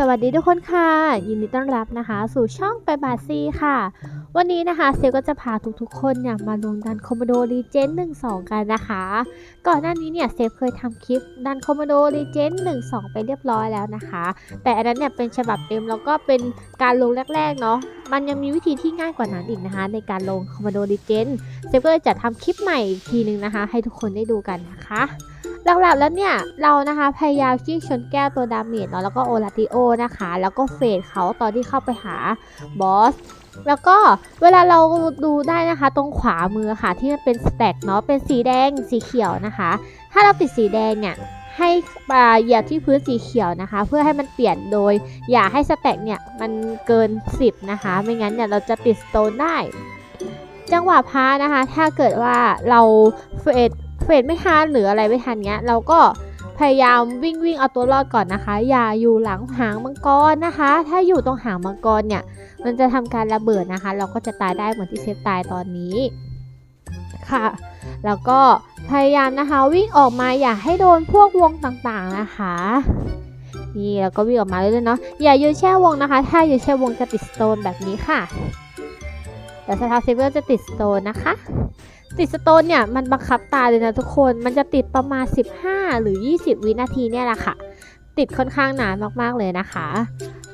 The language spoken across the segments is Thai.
สวัสดีทุกคนค่ะ ยินดีต้อนรับนะคะ สู่ช่องไปบาซีค่ะ วันนี้นะคะเซลก็จะพาทุกๆคนเนี่ยมาลงดันคอมโมโดรีเจน1 2กันนะคะ ก่อนหน้านี้เนี่ยเซฟเคยทำคลิปดันคอมโมโดรีเจน1 2ไปเรียบร้อยแล้วนะคะ แต่อันนั้นเนี่ยเป็นฉบับเต็มแล้วก็เป็นการลงแรกๆเนาะมันยังมีวิธีที่ง่ายกว่านั้นอีกนะคะ ในการลงคอมโมโดรีเจนเซฟก็เลยจะทำคลิปใหม่อีกทีนึงนะคะ ให้ทุกคนได้ดูกันนะคะ หลักๆแล้วเนี่ยเรานะคะพยายามจิ้งชนแก้วตัวดาเมจเนาะแล้วก็โอลาติโอนะคะ แล้วก็เฟดเขาตอนที่เข้าไปหาบอสแล้วก็เวลาเราดูได้นะคะ ตรงขวามือค่ะ ที่มันเป็นสแต็กเนาะเป็นสีแดงสีเขียวนะคะ ถ้าเราติดสีแดงเนี่ยให้อ่าเหยียบที่พื้นสีเขียวนะคะ เพื่อให้มันเปลี่ยนโดย อย่าให้สแต็กเนี่ยมันเกิน 10 นะคะ ไม่งั้นเนี่ยเราจะติดสโตนได้ จังหวะพานะคะ ถ้าเกิดว่าเราเฟด เฟดไม่ทันหรืออะไรไม่ทันเงี้ย เราก็พยายามวิ่งวิ่งเอาตัวรอดก่อนนะคะ อย่าอยู่หลังหางมังกรนะคะ ถ้าอยู่ตรงหางมังกรเนี่ย มันจะทำการระเบิดนะคะ เราก็จะตายได้เหมือนที่เซฟตายตอนนี้ค่ะ แล้วก็พยายามนะคะวิ่งออกมาอย่าให้โดนพวกวงต่างๆนะคะนี่แล้วก็วิ่งออกมาเรื่อยๆเนาะอย่ายืนแช่วงนะคะ ถ้ายืนแช่วงจะติดสโตนแบบนี้ค่ะแต่สตาร์เซเวอร์จะติดสโตนนะคะ ติดสโตนเนี่ยมันบังคับตาเลยนะทุกคน มันจะติดประมาณ 15 หรือ 20 วินาทีเนี่ยแหละค่ะ ติดค่อนข้างนานมากๆเลยนะคะ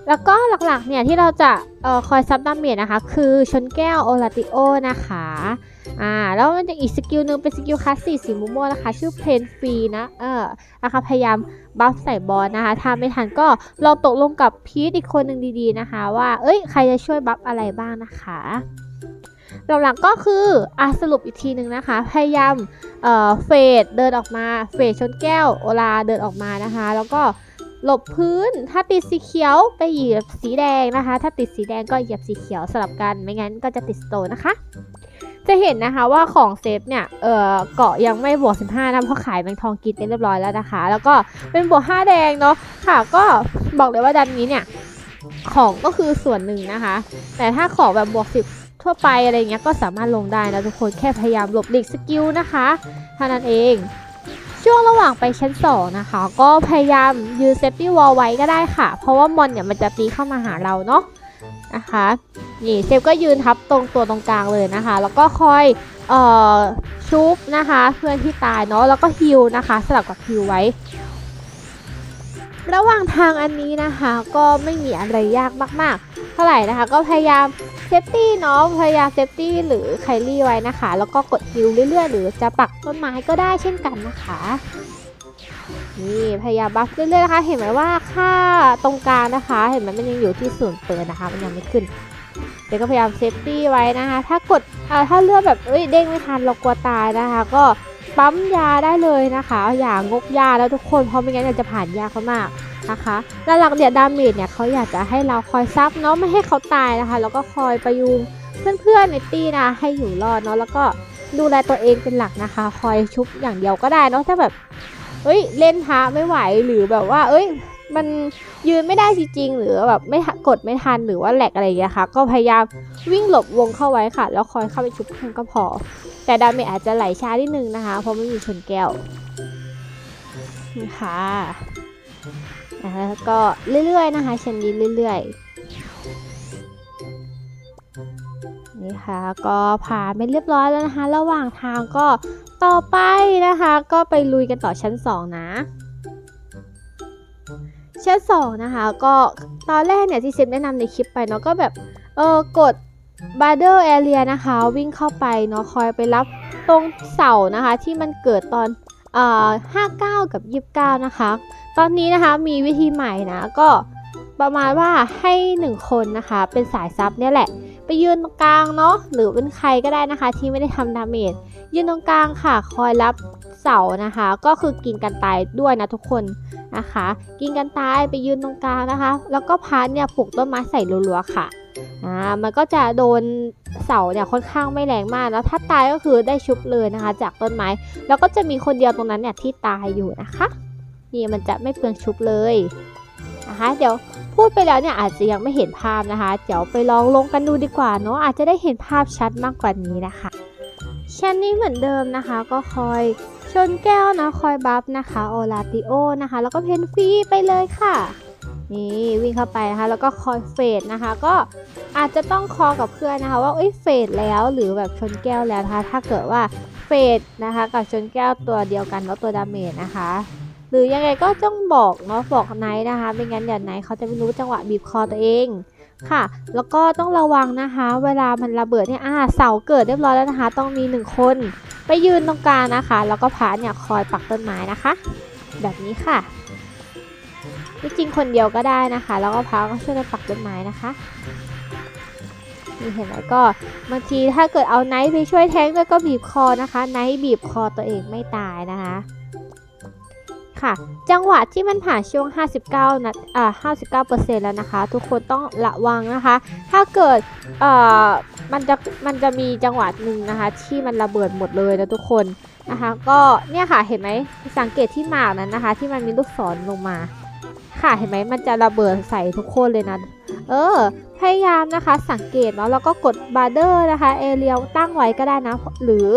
แล้วก็หลักๆเนี่ยที่เราจะออคอยซับดาเมจนะคะ คือชนแก้วโอลาติโอนะคะอ่าแล้วมันจะอีกสกิลหนึ่งเป็นสกิลคลาสสี่สีม่วงๆนะคะ ชื่อเพนฟรีนะเออนะคะพยายามบัฟใส่บอลนะคะถ้าไม่ทันก็ลองตกลงกับพีทอีกคนหนึ่งดีๆนะคะ ว่าเอ้ยใครจะช่วยบัฟอะไรบ้างนะคะ หลักๆก็คืออะสรุปอีกทีหนึ่งนะคะ พยายามเอ่อเฟดเดินออกมา เฟดชนแก้วโอลาเดินออกมานะคะ แล้วก็หลบพื้น ถ้าติดสีเขียวไปเหยียบสีแดงนะคะ ถ้าติดสีแดงก็เหยียบสีเขียวสลับกัน ไม่งั้นก็จะติดสโตนนะคะ จะเห็นนะคะว่าของเซฟเนี่ย เออเกาะยังไม่บวก 15นะเพราะขายแมงทองกินไปเรียบร้อยแล้วนะคะ แล้วก็เป็นบวก 5 แดงเนาะ ค่ะ ก็บอกเลยว่าดันนี้เนี่ย ของก็คือส่วนหนึ่งนะคะ แต่ถ้าของแบบบวก 10 ทั่วไปอะไรเงี้ยก็สามารถลงได้นะทุกคนแค่พยายามหลบหลีกสกิลนะคะเท่านั้นเอง ช่วงระหว่างไปชั้น2นะคะ ก็พยายามยืนเซฟตี้วอลไว้ก็ได้ค่ะ เพราะว่ามอนเนี่ยมันจะตีเข้ามาหาเราเนาะนะคะนี่เซฟก็ยืนทับตรงตัวตรงกลางเลยนะคะ แล้วก็คอยเอ่อชุบนะคะเพื่อนที่ตายเนาะแล้วก็ฮิลนะคะสลับกับฮิลไว้ ระหว่างทางอันนี้นะคะ ก็ไม่มีอะไรยากมากๆ เท่าไหร่นะคะ ก็พยายามเซฟตี้เนาะพยายามเซฟตี้หรือไคลี่ไว้นะคะ แล้วก็กดฮิลเรื่อยๆ หรือจะปักต้นไม้ก็ได้เช่นกันนะคะนี่พยายามบัฟเรื่อยๆนะคะ เห็นไหมว่าค่าตรงกลางนะคะ เห็นไหมมันยังอยู่ที่ศูนย์เปิดนะคะ มันยังไม่ขึ้น เดี๋ยวก็พยายามเซฟตี้ไว้นะคะ ถ้ากดอ่าถ้าเลือกแบบเอ้ยเด้งไม่ทันเรากลัวตายนะคะ ก็ปั๊มยาได้เลยนะคะ อย่างงกยาแล้วทุกคน เพราะไม่งั้นจะผ่านยากเขามาก นะคะแล้วหลักเนี่ยดาเมจเนี่ยเขาอยากจะให้เราคอยซับเนาะไม่ให้เขาตายนะคะ แล้วก็คอยประยุงเพื่อนๆในตี้นะให้อยู่รอดเนาะแล้วก็ดูแลตัวเองเป็นหลักนะคะ คอยชุบอย่างเดียวก็ได้เนาะถ้าแบบเอ้ยเล่นพระไม่ไหวหรือแบบว่า เอ้ย มันยืนไม่ได้จริงๆหรือแบบไม่กดไม่ทันหรือว่าแหลกอะไรอย่างเงี้ยค่ะ ก็พยายามวิ่งหลบวงเข้าไว้ค่ะ แล้วคอยเข้าไปชุบเพื่อนก็พอ แต่ดาเมจอาจจะไหลช้านิดนึงนะคะ เพราะไม่มีชนแก้วนี่ค่ะ อะแล้วก็เรื่อยๆนะคะเช่นนี้เรื่อยๆนี่ค่ะก็ผ่านไปเรียบร้อยแล้วนะคะ ระหว่างทางก็ต่อไปนะคะ ก็ไปลุยกันต่อชั้น 2 นะชั้น2นะคะก็ตอนแรกเนี่ยที่เซฟแนะนำในคลิปไปเนาะก็แบบเออกด b a r d e r area นะคะ วิ่งเข้าไปเนาะคอยไปรับตรงเสานะคะที่มันเกิดตอนเอ่อ59 กับ 29 นะคะ ตอนนี้นะคะมีวิธีใหม่นะก็ประมาณว่าให้1คนนะคะเป็นสายซับเนี่ยแหละ ไปยืนตรงกลางเนาะหรือเป็นใครก็ได้นะคะ ที่ไม่ได้ทำดาเมจยืนตรงกลางค่ะ คอยรับเสานะคะ ก็คือกินกันตายด้วยนะทุกคนนะคะ กินกันตายไปยืนตรงกลางนะคะ แล้วก็พันเนี่ยปลูกต้นไม้ใส่รัวๆค่ะอ่ามันก็จะโดนเสาเนี่ยค่อนข้างไม่แรงมากแล้วถ้าตายก็คือได้ชุบเลยนะคะ จากต้นไม้ แล้วก็จะมีคนเดียวตรงนั้นเนี่ยที่ตายอยู่นะคะ นี่มันจะไม่เปลืองชุบเลยนะคะเดี๋ยวพูดไปแล้วเนี่ยอาจจะยังไม่เห็นภาพนะคะ เดี๋ยวไปลองลงกันดูดีกว่าเนาะอาจจะได้เห็นภาพชัดมากกว่านี้นะคะชั้นนี้เหมือนเดิมนะคะ ก็คอยชนแก้วนะคอยบัฟนะคะโอลาติโอนะคะ แล้วก็เพนฟีไปเลยค่ะนี่วิ่งเข้าไปนะคะ แล้วก็คอยเฟดนะคะ ก็อาจจะต้องคอกับเพื่อนนะคะ ว่าเอ้ยเฟดแล้วหรือแบบชนแก้วแล้วนะคะ ถ้าเกิดว่าเฟดนะคะ กับชนแก้วตัวเดียวกันแล้วตัวดาเมจนะคะ หรือยังไงก็ต้องบอกเนาะบอกไนท์นะคะไม่งั้นเดี๋ยวไนท์เขาจะไม่รู้จังหวะบีบคอตัวเองค่ะ แล้วก็ต้องระวังนะคะ เวลามันระเบิดเนี่ยอ่าเสาเกิดเรียบร้อยแล้วนะคะ ต้องมีหนึ่งคน ไปยืนตรงกลางนะคะ แล้วก็พระเนี่ยคอยปักต้นไม้นะคะ แบบนี้ค่ะที่จริงคนเดียวก็ได้นะคะ แล้วก็พระก็ช่วยกันปักต้นไม้นะคะนี่เห็นไหมก็บางทีถ้าเกิดเอาไนท์ไปช่วยแทงด้วยก็บีบคอนะคะ ไนท์บีบคอตัวเองไม่ตายนะคะ ค่ะ จังหวะที่มันผ่านช่วง 59นะอ่า59%แล้วนะคะ ทุกคนต้องระวังนะคะ ถ้าเกิดเอ่อมันจะมันจะมีจังหวะหนึ่งนะคะ ที่มันระเบิดหมดเลยนะทุกคนนะคะ ก็เนี่ยค่ะเห็นไหมสังเกตที่หมากนั้นนะคะ ที่มันมีลูกศรลงมาค่ะเห็นไหมมันจะระเบิดใส่ทุกคนเลยนะ เออ พยายามนะคะสังเกตเนาะแล้วก็กดบาร์เดอร์นะคะเอเรียลตั้งไว้ก็ได้นะ หรือ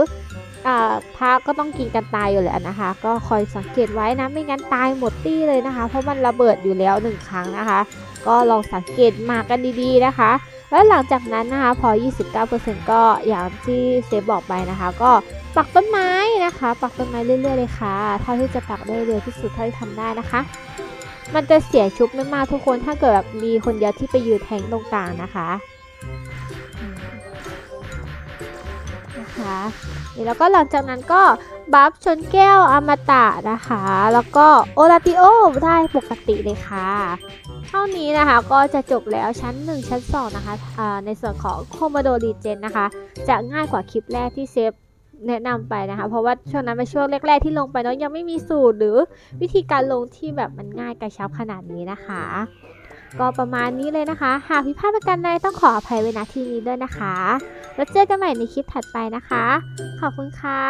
พระก็ต้องกินกันตายอยู่แล้วนะคะ ก็คอยสังเกตไว้นะไม่งั้นตายหมดตี้เลยนะคะ เพราะมันระเบิดอยู่แล้วหนึ่งครั้งนะคะ ก็ลองสังเกตมากันดีๆนะคะ แล้วหลังจากนั้นนะคะพอ 29%ก็อย่างที่เซฟบอกไปนะคะ ก็ปักต้นไม้นะคะ ปักต้นไม้เรื่อยๆเลยค่ะเท่าที่จะปักได้เร็วที่สุดเท่าที่ทำได้นะคะ มันจะเสียชุบไม่มากทุกคนถ้าเกิดแบบมีคนเดียวที่ไปยืนแทงตรงกลางนะคะนะคะ นี่แล้วก็หลังจากนั้นก็บัฟชนแก้วอมตะนะคะ แล้วก็โอลาติโอได้ปกติเลยค่ะ เท่านี้นะคะก็จะจบแล้วชั้น 1 ชั้น 2 นะคะอ่าในส่วนของโคมโดรีเจนนะคะ จะง่ายกว่าคลิปแรกที่เซฟแนะนำไปนะคะ เพราะว่าช่วงนั้นเป็นช่วงแรก ๆ ที่ลงไปเนาะยังไม่มีสูตรหรือวิธีการลงที่แบบมันง่ายกระชับขนาดนี้นะคะ ก็ประมาณนี้เลยนะคะ หากผิดพลาดประการใดต้องขออภัยไว้ณที่นี้ด้วยนะคะ แล้วเจอกันใหม่ในคลิปถัดไปนะคะ ขอบคุณค่ะ